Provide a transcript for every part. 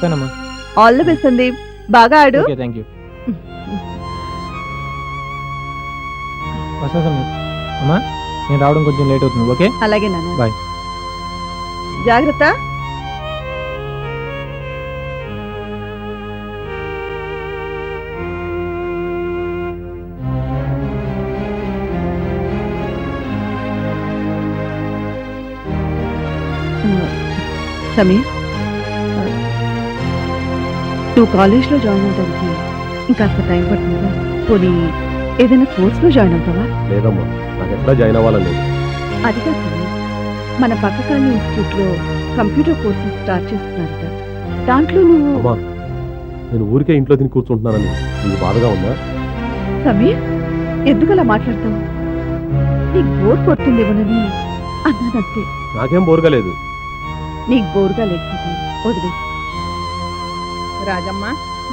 వస్తానమ్మా all the best Sandeep బాగా ఆడు. ఓకే థ్యాంక్ యూ వస్తా సమీర్ అమ్మా నేను రావడం కొంచెం లేట్ అవుతుంది ఓకే అలాగే నాన్న. Bye. జాగ్రత్త. సమీర్ నువ్వు కాలేజ్లో జాయిన్ అవడానికి ఇంకాస్త టైం పడుతుందా? పోనీ ఏదైనా కోర్స్లో జాయిన్ అవుతావా? లేదమ్మా నాకు ఎక్కడ జాయిన్ అవ్వాలని అది కాదు. మన పక్కకాలి ఇన్స్టిట్యూట్లో కంప్యూటర్ కోర్సెస్ స్టార్ట్ చేస్తున్నారట. దాంట్లో నువ్వు అమ్మా నేను ఊరికే ఇంట్లో తిని కూర్చుంటున్నానని నీకు బాధగా ఉందా? సమీర్ ఎందుకు అలా మాట్లాడతావు? నీకు బోర్ కొడుతుందేమోనని అన్నానంతే. నాకేం బోరుగా లేదు. నీకు బోరుగా లేకపోతే వదిలే రాజమ్మ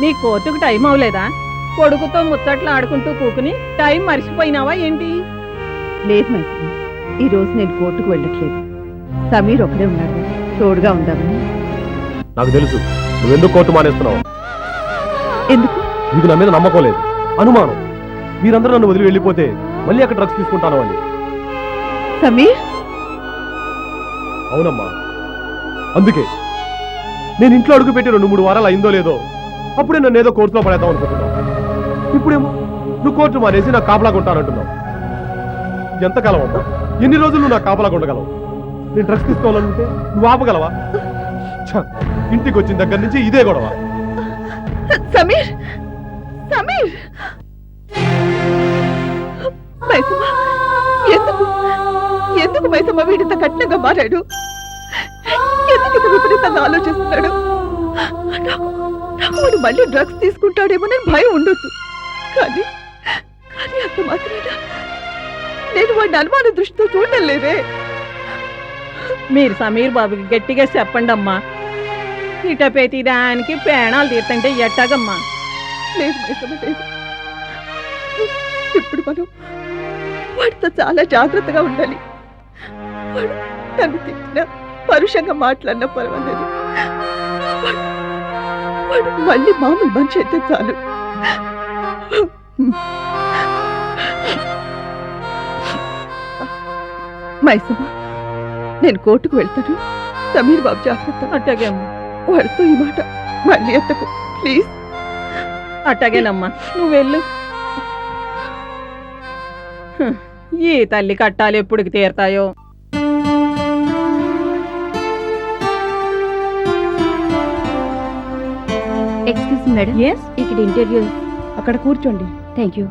నీ కోర్టుకు టైం అవలేదా? కొడుకుతో ముచ్చట్లు ఆడుకుంటూ కూకుని టైం మర్చిపోయినావా ఏంటి? లేదు మైత్రి ఈ రోజు నేను కోర్టుకు వెళ్ళట్లేదు. సమీర్ ఒకడే ఉన్నాడు తోడుగా ఉందామని. నాకు తెలుసు నువ్వెందుకు కోర్టు మానేస్తున్నావు? ఎందుకు? నీకు నా మీద నమ్మకం లేదు అనుమానం. మీరందరూ నన్ను వదిలి వెళ్ళిపోతే మళ్ళీ అక్కడ డ్రగ్స్ తీసుకుంటాను అని. సమీర్? అవునమ్మా. అందుకే నేను ఇంట్లో అడుగు పెట్టి రెండు మూడు వారాలు అయిందో లేదో అప్పుడే నన్ను ఏదో కోర్టులో పడేద్దాం అనుకుంటున్నావు. ఇప్పుడేమో నువ్వు కోర్టు మానేసి నాకు కాపలా ఉంటానంటున్నావు. ఎంతకాలం అమ్మా ఎన్ని రోజులు నువ్వు నాకు కాపలాగా నేను డ్రగ్స్ తీసుకోవాలనుకుంటే నువ్వు ఆపగలవా? ఇంటికి వచ్చిన దగ్గర నుంచి ఇదే గొడవ. సమీర్! సమీర్! ఎందుకు? ఎందుకు మైసమ్మ వీడింత కఠినంగా మారాడు? ఇంత విపరీతంగా ఆలోచిస్తున్నాడు. నాకు నాకు వాడు మళ్ళీ డ్రగ్స్ తీసుకుంటాడేమోనని భయం ఉండొచ్చు. కానీ కానీ అంత మాత్రాన నేను వాడిని అనుమాన దృష్టితో చూడడం లేదే. మీరు సమీర్ బాబుకి గట్టిగా చెప్పండి అమ్మా ఇట ప్రతి దానికి ప్రాణాలు తీర్తంటే ఎట్టాగమ్మా? లేదు మైసమ్మ లేదు. ఇప్పుడు మనం వాడితో చాలా జాగ్రత్తగా ఉండాలి. వాడు నన్ను తిట్టినా పరుషంగా మాట్లాడినా పర్వాలేదు. మళ్ళీ మామూలు మనిషి అయితే చాలు. మైసమ్మ నేను కోర్టుకు వెళ్తాను. సమీర్ బాబు జాగ్రత్త. అట్టాగే అమ్మా. వాడితో ఈ మాట మళ్ళీ ఎత్తకు. ప్లీజ్. అట్టాగేనమ్మా. నువ్వు వెళ్ళు. ఈ తల్లి కట్టాలు ఎప్పుడుకి తీరతాయో? Excuse madam. ఎస్ ఇక్కడ ఇంటర్వ్యూ. అక్కడ కూర్చోండి. థ్యాంక్ యూ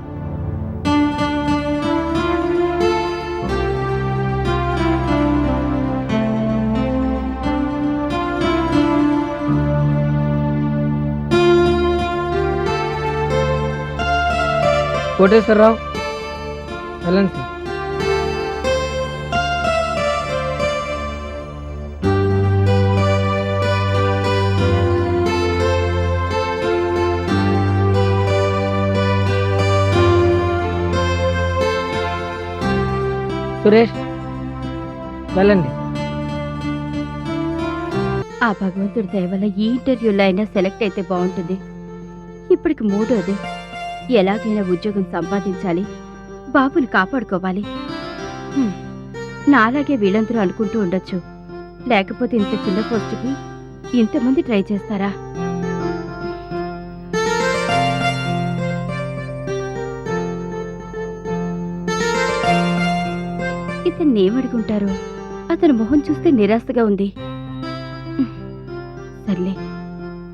కోటేశ్వరరావు వెళ్ళండి సార్. సురేష్ వెళ్ళండి. ఆ భగవంతుడి దయ వల్ల ఈ ఇంటర్వ్యూలో అయినా సెలెక్ట్ అయితే బాగుంటుంది. ఇప్పటికి మూడోది ఎలాగైనా ఉద్యోగం సంపాదించాలి బాబుని కాపాడుకోవాలి. హ్మ్. నాలాగే వీళ్ళందరూ అనుకుంటూ ఉండొచ్చు. లేకపోతే ఇంత చిన్న పోస్టుకి ఇంతమంది ట్రై చేస్తారా? ఇతన్ని ఏమడుగుంటారు? అతని మొహం చూస్తే నిరాశగా ఉంది. సర్లే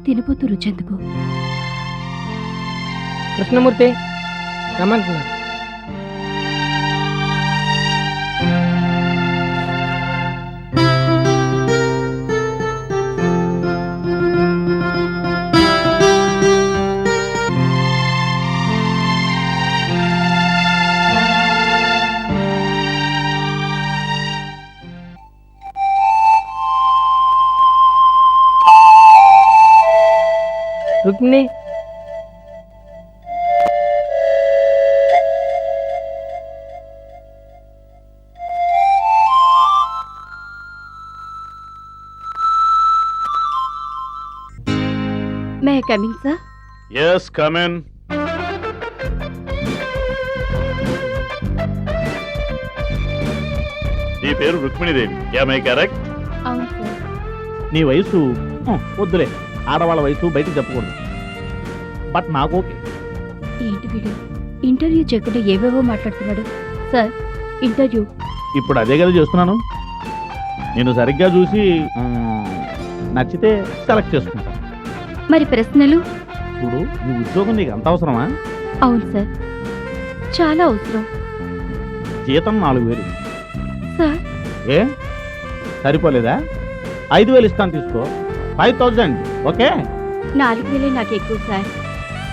తినిపోతు రుచెందుకు. కృష్ణమూర్తి రమ్మంటున్నారు may coming sir. Yes come in ఈ పేరు రుక్మిణిదేవి. మై కరెక్ట్ అవును సార్. నీ వయసు ఉం, వద్దులే. ఆడవాళ్ళ వయసు బయటకు చెప్పకూడదు. బట్ నాకు ఓకే. ఏంటి వీడు? ఇంటర్వ్యూ చేయకుండా ఏవేవో మాట్లాడుతున్నాడు. Sir interview. ఇప్పుడు అదే కదా చేస్తున్నాను. నేను సరిగ్గా చూసి ఉం, నచ్చితే సెలెక్ట్ చేసుకుంటా. మరి ప్రశ్నలు? చూడు నీ ఉద్యోగం నీకు అంత అవసరమా? అవును సార్. చాలా అవసరం. జీతం నాలుగు వేలు. సార్? ఏ? సరిపోలేదా? ఐదు వేలు ఇస్తాను తీసుకో. Five thousand okay? నాలుగు వేలే నాకు ఎక్కువ సార్.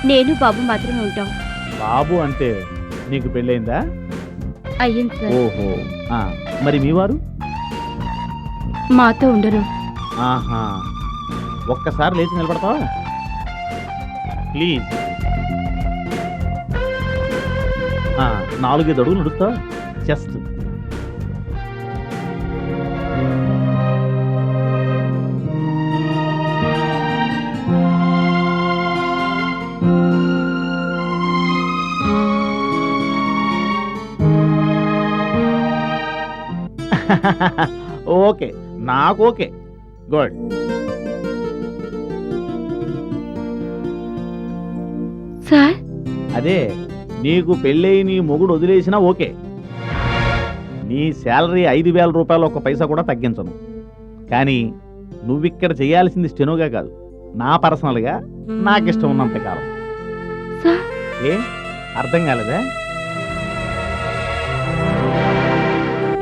నేను బాబు మాత్రమే ఉంటాం. బాబు అంటే నీకు పెళ్ళయిందా? అయ్యింది సార్. ఓహో. ఆ, మరి మీ వారు? మాతో ఉండరు. ఆహా. ఒక్కసారి లేచి నిలబడతావా? ప్లీజ్. నాలుగైదు అడుగులు నడుస్తా చెస్ట్. ఓకే నాకు ఓకే. గుడ్. సార్? అదే నీకు పెళ్ళయి నీ మొగుడు వదిలేసినా ఓకే. నీ శాలరీ ఐదు వేల రూపాయలు ఒక పైసా కూడా తగ్గించను. కానీ నువ్విక్కడ చేయాల్సింది స్టెనోగా కాదు. నా పర్సనల్గా నాకు ఇష్టం ఉన్నంత కాలం ఏ? అర్థం కాలేదా?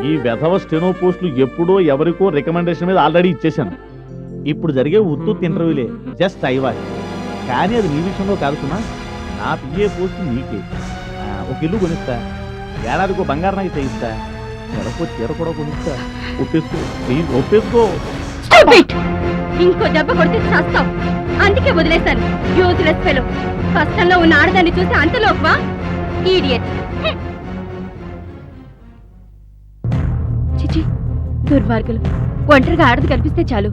ఈ వెధవ స్టెనో పోస్టులు ఎప్పుడో ఎవరికో రికమెండేషన్ మీద ఆల్రెడీ ఇచ్చేశాను. ఇప్పుడు జరిగే ఉత్తుత్ ఇంటర్వ్యూలే జస్ట్ ఐవాజ్ కానీ అది నీ విషయంలో కాదు సుమా. నా పిఏ పోస్ట్ నీకే. ఒక ఇల్లు కొనిస్తా. ఏడాదికో బంగారం అయితే చేయిస్తా నెలకో చీర కూడా కొనిస్తా. ఒప్పేసుకో. ప్లీజ్ ఒప్పేసుకో. ఇంకో దెబ్బ కొడితే చేస్తావు అందుకే వదిలేశాను. యూజ్లెస్ ఫెలో కష్టంలో ఉన్న ఆడదాన్ని చూసి అంతలోపా ఈడియట్ చిచి దుర్మార్గులు. ఒంటరిగా ఆడది కనిపిస్తే చాలు.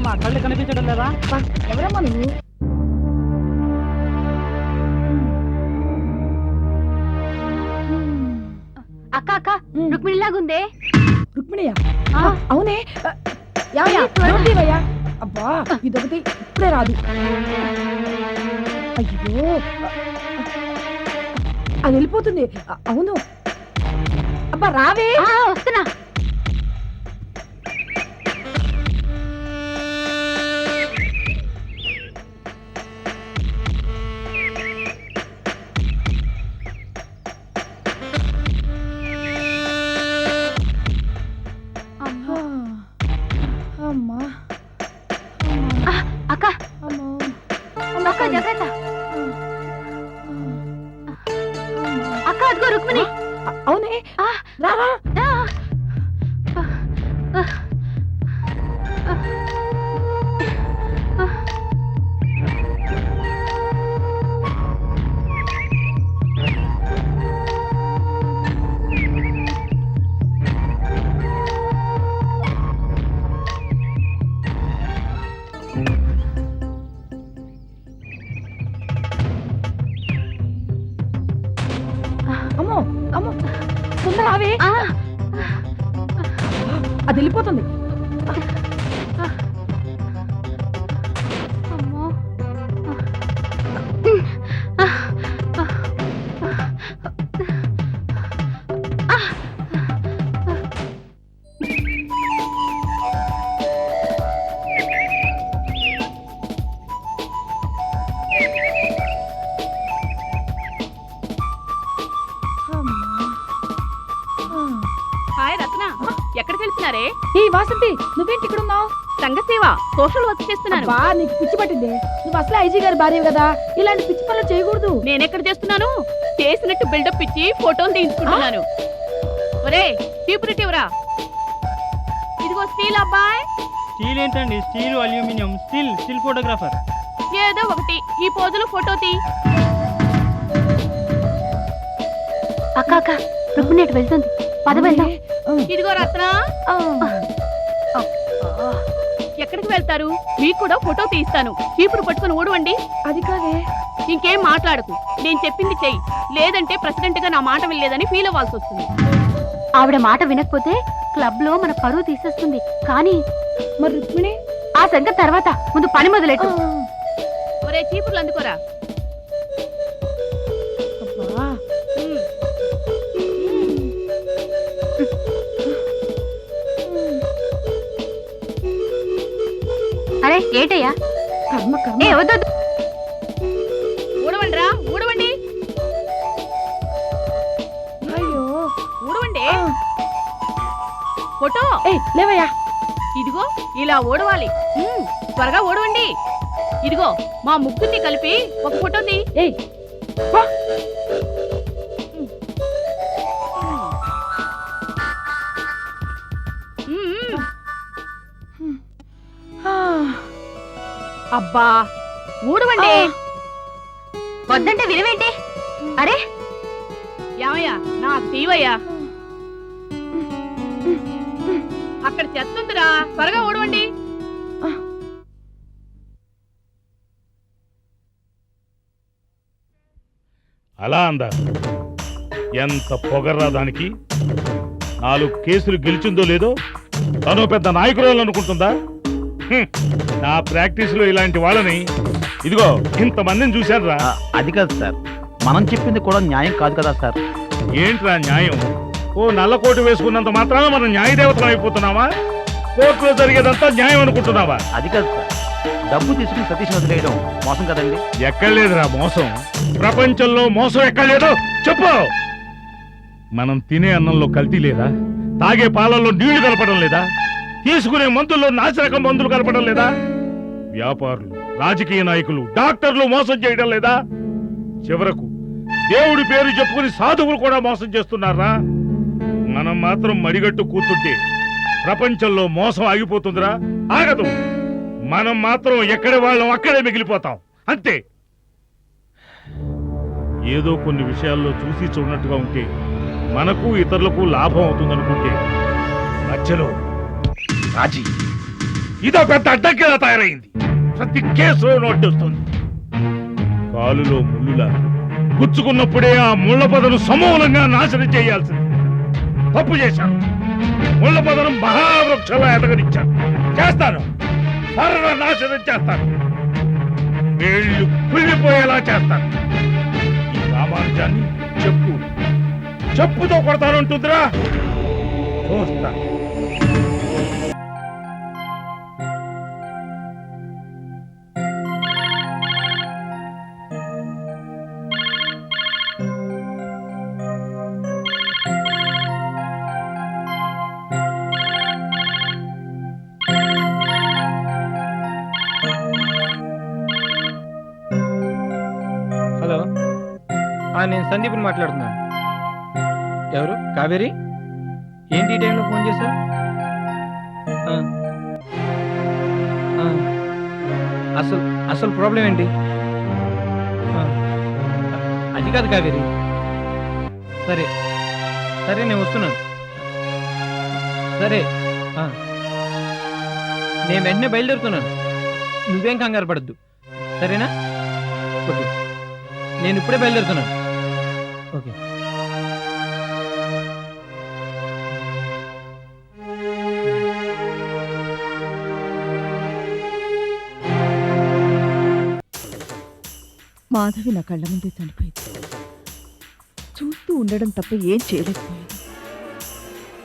ఏమ్మా కళ్ళు కనిపించడం లేదా? ఎవరమ్మా నువ్వు? అక్క అక్క రుక్మిణిలాగుందే. రుక్మిణియా? అవునే. యాయా ఏమిటివయ్యా? అబ్బా ఇదొకటి ఇప్పుడే రాదు. అయ్యో. అది వెళ్ళిపోతుంది. అవును. అబ్బా రావే. వస్తున్నా. సోషల్ వర్క్ చేస్తున్నాను. బా నీకు పిచ్చి పట్టింది. నువ్వు అసలు ఐజీ గారి భార్య కదా. ఇలాంటి పిచ్చి పనులు చేయకూడదు. నేనెక్కడ చేస్తున్నాను? చేసినట్టు బిల్డప్ ఇచ్చి ఫోటోలు తీసుకుంటున్నాను ఒరే చీపురిటి ఇవ్వరా ఇదిగో స్టీల్ అబ్బాయ్. స్టీల్ ఏంటండి? Steel aluminium. Still still photographer. ఏదో ఒకటి. ఈ పోజులో ఫోటో తీ. అక్క అక్క రుక్మిణి అటు వెళ్తుంది. పద వెళ్దాం. ఇదిగో రత్న. ఎక్కడికి వెళ్తారు? మీకు కూడా ఫోటో తీస్తాను. చీపురు పట్టుకొని ఊడవండి. అది కాదే. ఇంకేం మాట్లాడకు. నేను చెప్పింది చెయ్యి. లేదంటే ప్రెసిడెంట్గా నా మాట వినలేదని ఫీల్ అవ్వాల్సి వస్తుంది. ఆవిడ మాట వినకపోతే క్లబ్లో మన పరువు తీసేస్తుంది. కానీ మరి రుక్మిణి? ఆ సంగతి తర్వాత. ముందు పని మొదలెట్టు. ఒరే చీపుర్లు అందుకోరా. అరే ఏటయ్యా? కర్మ కర్మ. ఏ వద్దు ఊడవండి రా ఊడవండి. అయ్యో. ఊడవండి. ఫోటో. ఏ లేవయ్యా. ఇదిగో ఇలా ఓడవాలి త్వరగా ఓడవండి ఇదిగో మా ముగ్గురిని కలిపి ఒక ఫోటో తీ. ఏయ్ అబ్బా ఊడవండి. వద్దంటే వినవేంటి అరే. ఏమయ్యా నాకు తీవయ్యా. అక్కడ చెత్తుందిరా త్వరగా ఊడవండి. అలా అందా ఎంత పొగర్రా దానికి? నాలుగు కేసులు గెలిచిందో లేదో తను పెద్ద నాయకురాలు అనుకుంటుందా. నా ప్రాక్టీస్లో ఇలాంటి వాళ్ళని ఇదిగో ఇంతమందిని చూశానురా. ఆ, అది కాదు సార్. మనం చెప్పింది కూడా న్యాయం కాదు కదా సార్. ఏంట్రా న్యాయం? ఓ నల్ల కోటు వేసుకున్నంత మాత్రాన మనం న్యాయదేవతలం అయిపోతున్నావా? కోర్టులో జరిగేదంతా న్యాయం అనుకుంటున్నావా? అది కాదు సార్. డబ్బు తీసుకుని సతీష్ వదిలేయడం మోసం కదండి. ఎక్కడలేదురా మోసం? ప్రపంచంలో మోసం ఎక్కడలేదో చెప్పు! మనం తినే అన్నంలో కల్తీ లేదా? తాగే పాలల్లో నీళ్ళు కలపడం లేదా? తీసుకునే మందుల్లో నాసిరకం మందులు కలపడం లేదా? వ్యాపారులు రాజకీయ నాయకులు డాక్టర్లు మోసం చేయడం లేదా? చివరకు దేవుడి పేరు చెప్పుకుని సాధువులు కూడా మోసం చేస్తున్నారా? మనం మాత్రం మడిగట్టు కూర్చుంటే ప్రపంచంలో మోసం ఆగిపోతుందిరా. ఆగదు. మనం మాత్రం ఎక్కడి వాళ్ళం అక్కడే మిగిలిపోతాం. అంతే. ఏదో కొన్ని విషయాల్లో చూసి చూడనట్టుగా ఉంటే మనకు ఇతరులకు లాభం అవుతుందనుకుంటే మధ్యలో రాజీ. ఇదో పెద్ద అడ్డంకిలా తయారైంది. ప్రతి కేసులో నోటొస్తుంది కాలులో ముళ్ళులా. గుచ్చుకున్నప్పుడే ఆ ముళ్ళ పదను సమూలంగా నాశనం చేయాల్సింది. తప్పు చేశాను ముళ్ళ పదనం మహావృక్షంలో ఎదగనిచ్చాను చేస్తాను సర్వ నాశనం చేస్తాను వేళ్ళు కుళ్ళిపోయేలా చేస్తాను ఈ రామానుజాన్ని చెప్పు. చెప్పుతో కొడతానంటుందిరా. చూస్తాను నేను సందీప్ని మాట్లాడుతున్నాను. ఎవరు? కావేరి? ఏంటి ఈ టైంలో ఫోన్ చేశారు అసలు అసలు ప్రాబ్లం ఏంటి? అది కాదు కావేరి. సరే. సరే నేను వస్తున్నాను. సరే. నేను వెంటనే బయలుదేరుతున్నాను. నువ్వేం కంగారు పడద్దు. సరేనా? ఓకే. నేను ఇప్పుడే బయలుదేరుతున్నాను. ఓకే. మాధవి నా కళ్ళ ముందే చనిపోయింది. చూస్తూ ఉండడం తప్ప ఏం చేయలేకపోయింది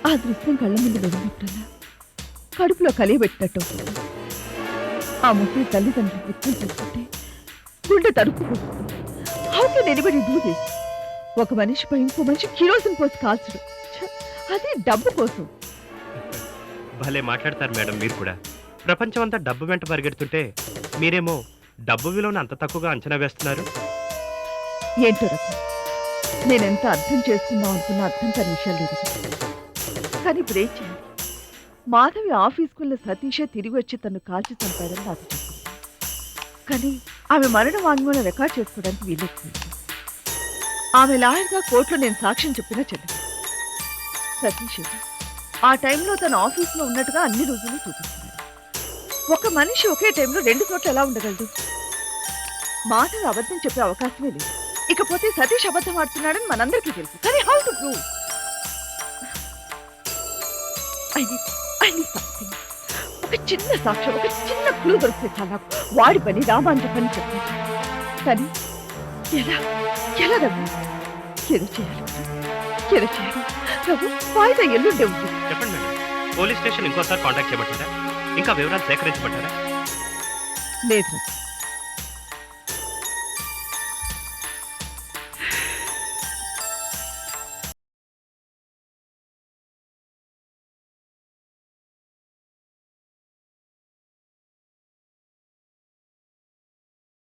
ఆ దృశ్యం కళ్ళ ముందు వెలిగినప్పుడల్లా కడుపులో కలియబెట్టినట్టు అవుతుంది. ఆ ముసలి తల్లిదండ్రులు గుర్తులు చూస్తుంటే గుండె తరుపుకుంటుంది హౌ నిలబడి ఎనిబడి ఒక మనిషిపై ఇంకో మనిషి కిరోసిన్ పోసి కాల్చడు. అది డబ్బు కోసం. భలే మాట్లాడతారు మేడం మీరు కూడా. ప్రపంచం అంతా డబ్బు వెంట పరిగెడుతుంటే మీరేమో డబ్బు విలువను అంత తక్కువగా అంచనా వేస్తున్నారు? ఏంటో రత్న నేనెంత అర్థం చేసుకుందాం అనుకున్న అర్థం కాని విషయాలు లేదు. కానీ ఇప్పుడు ఏం చేయాలి? మాధవి ఆఫీస్కున్న సతీషే తిరిగి వచ్చి తను కాల్చి చంపాడని నాకు చెప్పింది కానీ ఆమె మరణ వాంగ్మూలం రికార్డ్ చేసుకోవడానికి వీలెక్కుతుంది ఆమె లాయర్గా కోర్టులో నేను సాక్ష్యం చెప్పినా చెల్లి. సతీష్ ఆ టైంలో తన ఆఫీస్లో ఉన్నట్టుగా అన్ని రోజులు చూపిస్తున్నాడు. ఒక మనిషి ఒకే టైంలో రెండు చోట్ల ఎలా ఉండగలదు మాటలు అబద్ధం చెప్పే అవకాశమే లేదు. ఇకపోతే సతీష్ అబద్ధం ఆడుతున్నాడని మనందరికీ తెలుసు. కానీ హౌ టు ప్రూవ్ ఒక చిన్న సాక్ష్యం ఒక చిన్న క్లూ దొరికితే చాలా. నాకు వాడి పని రామాంజ పని చెప్పాను కానీ ఎలా ఎలా దగ్గర ఏదో చేయాలి ఏదో చేయాలి వాయిదా ఎల్లుండే ఉంది చెప్పండి మేడం. పోలీస్ స్టేషన్ ఇంకోసారి కాంటాక్ట్ చేయబట్టారా ఇంకా వివరాలు సేకరించబట్టారా లేదు.